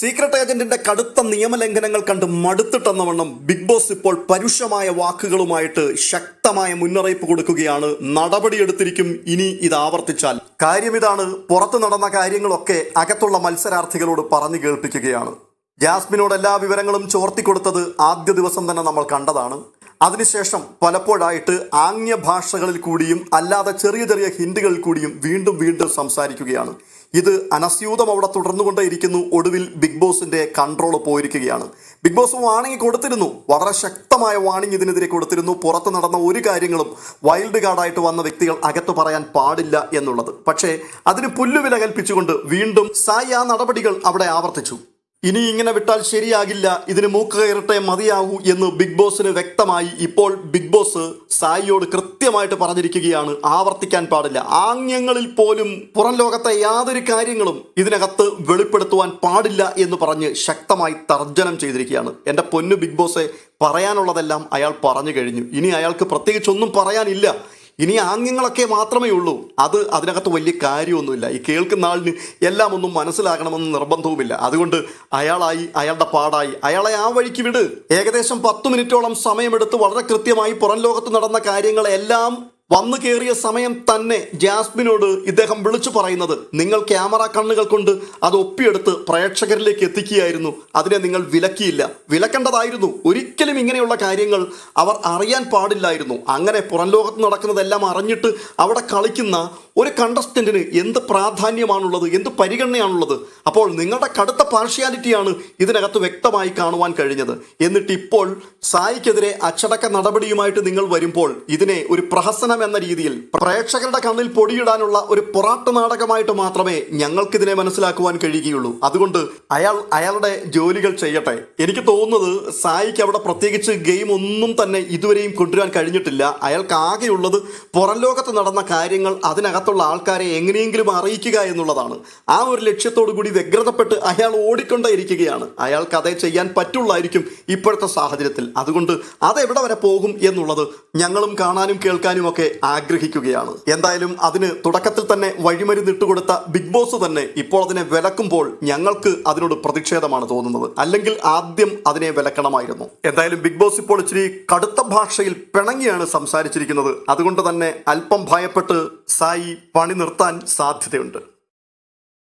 Secret ഏജന്റിന്റെ കടുത്ത നിയമലംഘനങ്ങൾ കണ്ട് മടുത്തിട്ടെന്ന വണ്ണം ബിഗ് ബോസ് ഇപ്പോൾ പരുഷമായ വാക്കുകളുമായിട്ട് ശക്തമായ മുന്നറിയിപ്പ് കൊടുക്കുകയാണ്. നടപടിയെടുത്തിരിക്കും. ഇനി ഇത് ആവർത്തിച്ചാൽ. കാര്യം ഇതാണ്. പുറത്തു നടന്ന കാര്യങ്ങളൊക്കെ അകത്തുള്ള മത്സരാർത്ഥികളോട് പറഞ്ഞു കേൾപ്പിക്കുകയാണ്. ജാസ്മിനോട് എല്ലാ വിവരങ്ങളും ചോർത്തിക്കൊടുത്തത് ആദ്യ ദിവസം തന്നെ നമ്മൾ കണ്ടതാണ്. അതിനുശേഷം പലപ്പോഴായിട്ട് ആംഗ്യ ഭാഷകളിൽ കൂടിയും അല്ലാതെ ചെറിയ ചെറിയ ഹിന്ദികളിൽ കൂടിയും വീണ്ടും വീണ്ടും സംസാരിക്കുകയാണ്. ഇത് അനസ്യൂതം അവിടെ തുടർന്നുകൊണ്ടേയിരിക്കുന്നു. ഒടുവിൽ ബിഗ് ബോസിന്റെ കൺട്രോൾ പോയിരിക്കുകയാണ്. ബിഗ് ബോസ് വാണിംഗ് കൊടുത്തിരുന്നു. വളരെ ശക്തമായ വാണിംഗ് ഇതിനെതിരെ കൊടുത്തിരുന്നു. പുറത്ത് നടന്ന ഒരു കാര്യങ്ങളും വൈൽഡ് കാർഡായിട്ട് വന്ന വ്യക്തികൾ അകത്ത് പറയാൻ പാടില്ല എന്നുള്ളത്. പക്ഷേ അതിന് പുല്ലുവില കൽപ്പിച്ചുകൊണ്ട് വീണ്ടും സായി ആ നടപടികൾ അവിടെ ആവർത്തിച്ചു. ഇനി ഇങ്ങനെ വിട്ടാൽ ശരിയാകില്ല. ഇതിന് മൂക്ക് കയറട്ടെ മതിയാകൂ എന്ന് ബിഗ് ബോസിന് വ്യക്തമായി ഇപ്പോൾ ബിഗ് ബോസ് സായിയോട് കൃത്യമായിട്ട് പറഞ്ഞിരിക്കുകയാണ്. ആവർത്തിക്കാൻ പാടില്ല. ആംഗ്യങ്ങളിൽ പോലും പുറം ലോകത്തെ യാതൊരു കാര്യങ്ങളും ഇതിനകത്ത് വെളിപ്പെടുത്തുവാൻ പാടില്ല എന്ന് പറഞ്ഞ് ശക്തമായി തർജനം ചെയ്തിരിക്കുകയാണ്. എന്റെ പൊന്നു ബിഗ് ബോസെ പറയാനുള്ളതെല്ലാം അയാൾ പറഞ്ഞു കഴിഞ്ഞു. ഇനി അയാൾക്ക് പ്രത്യേകിച്ചൊന്നും പറയാനില്ല. ഇനി ആംഗ്യങ്ങളൊക്കെ മാത്രമേ ഉള്ളൂ. അത് അതിനകത്ത് വലിയ കാര്യമൊന്നുമില്ല. ഈ കേൾക്കുന്ന ആളിന് എല്ലാം ഒന്നും മനസ്സിലാകണമെന്ന് നിർബന്ധവുമില്ല. അതുകൊണ്ട് അയാളായി അയാളുടെ പാടായി. അയാളെ ആ വഴിക്ക് വിട്. ഏകദേശം പത്ത് മിനിറ്റോളം സമയമെടുത്ത് വളരെ കൃത്യമായി പുറം ലോകത്ത് നടന്ന കാര്യങ്ങളെല്ലാം വന്നു കയറിയ സമയം തന്നെ ജാസ്മിനോട് ഇദ്ദേഹം വിളിച്ചു പറയുന്നത്. നിങ്ങൾ ക്യാമറ കണ്ണുകൾ കൊണ്ട് അത് ഒപ്പിയെടുത്ത് പ്രേക്ഷകരിലേക്ക് എത്തിക്കുകയായിരുന്നു. അതിനെ നിങ്ങൾ വിലക്കിയില്ല. വിലക്കേണ്ടതായിരുന്നു. ഒരിക്കലും ഇങ്ങനെയുള്ള കാര്യങ്ങൾ അവർ അറിയാൻ പാടില്ലായിരുന്നു. അങ്ങനെ പുറം ലോകത്ത് നടക്കുന്നതെല്ലാം അറിഞ്ഞിട്ട് അവിടെ കളിക്കുന്ന ഒരു കണ്ടസ്റ്റന്റിന് എന്ത് പ്രാധാന്യമാണുള്ളത് എന്ത് പരിഗണനയാണുള്ളത്? അപ്പോൾ നിങ്ങളുടെ കടുത്ത പാർഷ്യാലിറ്റിയാണ് ഇതിനകത്ത് വ്യക്തമായി കാണുവാൻ കഴിഞ്ഞത്. എന്നിട്ട് ഇപ്പോൾ സായിക്കെതിരെ അച്ചടക്ക നടപടിയുമായിട്ട് നിങ്ങൾ വരുമ്പോൾ ഇതിനെ ഒരു പ്രഹസനം എന്ന രീതിയിൽ പ്രേക്ഷകരുടെ കണ്ണിൽ പൊടിയിടാനുള്ള ഒരു പൊറാട്ട് നാടകമായിട്ട് മാത്രമേ ഞങ്ങൾക്കിതിനെ മനസ്സിലാക്കുവാൻ കഴിയുകയുള്ളൂ. അതുകൊണ്ട് അയാൾ അയാളുടെ ജോലികൾ ചെയ്യട്ടെ. എനിക്ക് തോന്നുന്നത് സായിക്ക് അവിടെ പ്രത്യേകിച്ച് ഗെയിം ഒന്നും തന്നെ ഇതുവരെയും കൊണ്ടുവരാൻ കഴിഞ്ഞിട്ടില്ല. അയാൾക്ക് ആകെയുള്ളത് പുറം ലോകത്ത് നടന്ന കാര്യങ്ങൾ അതിനകത്തുള്ള ആൾക്കാരെ എങ്ങനെയെങ്കിലും അറിയിക്കുക എന്നുള്ളതാണ്. ആ ഒരു ലക്ഷ്യത്തോടു കൂടി വ്യഗ്രതപ്പെട്ട് അയാൾ ഓടിക്കൊണ്ടേ ഇരിക്കുകയാണ് അയാൾക്ക് അതേ ചെയ്യാൻ പറ്റുള്ളായിരിക്കും ഇപ്പോഴത്തെ സാഹചര്യത്തിൽ. അതുകൊണ്ട് അതെവിടെ വരെ പോകും എന്നുള്ളത് ഞങ്ങളും കാണാനും കേൾക്കാനും ഒക്കെ ആഗ്രഹിക്കുകയാണ്. എന്തായാലും അതിന് തുടക്കത്തിൽ തന്നെ വഴിമരുന്ന് കൊടുത്ത ബിഗ് ബോസ് തന്നെ ഇപ്പോൾ അതിനെ വിലക്കുമ്പോൾ ഞങ്ങൾക്ക് അതിനോട് പ്രതിഷേധമാണ് തോന്നുന്നത്. അല്ലെങ്കിൽ ആദ്യം അതിനെ വിലക്കണമായിരുന്നു. എന്തായാലും ബിഗ് ബോസ് ഇപ്പോൾ ഇച്ചിരി കടുത്ത ഭാഷയിൽ പിണങ്ങിയാണ് സംസാരിച്ചിരിക്കുന്നത്. അതുകൊണ്ട് തന്നെ അല്പം ഭയപ്പെട്ട് സായി പണി നിർത്താൻ സാധ്യതയുണ്ട്.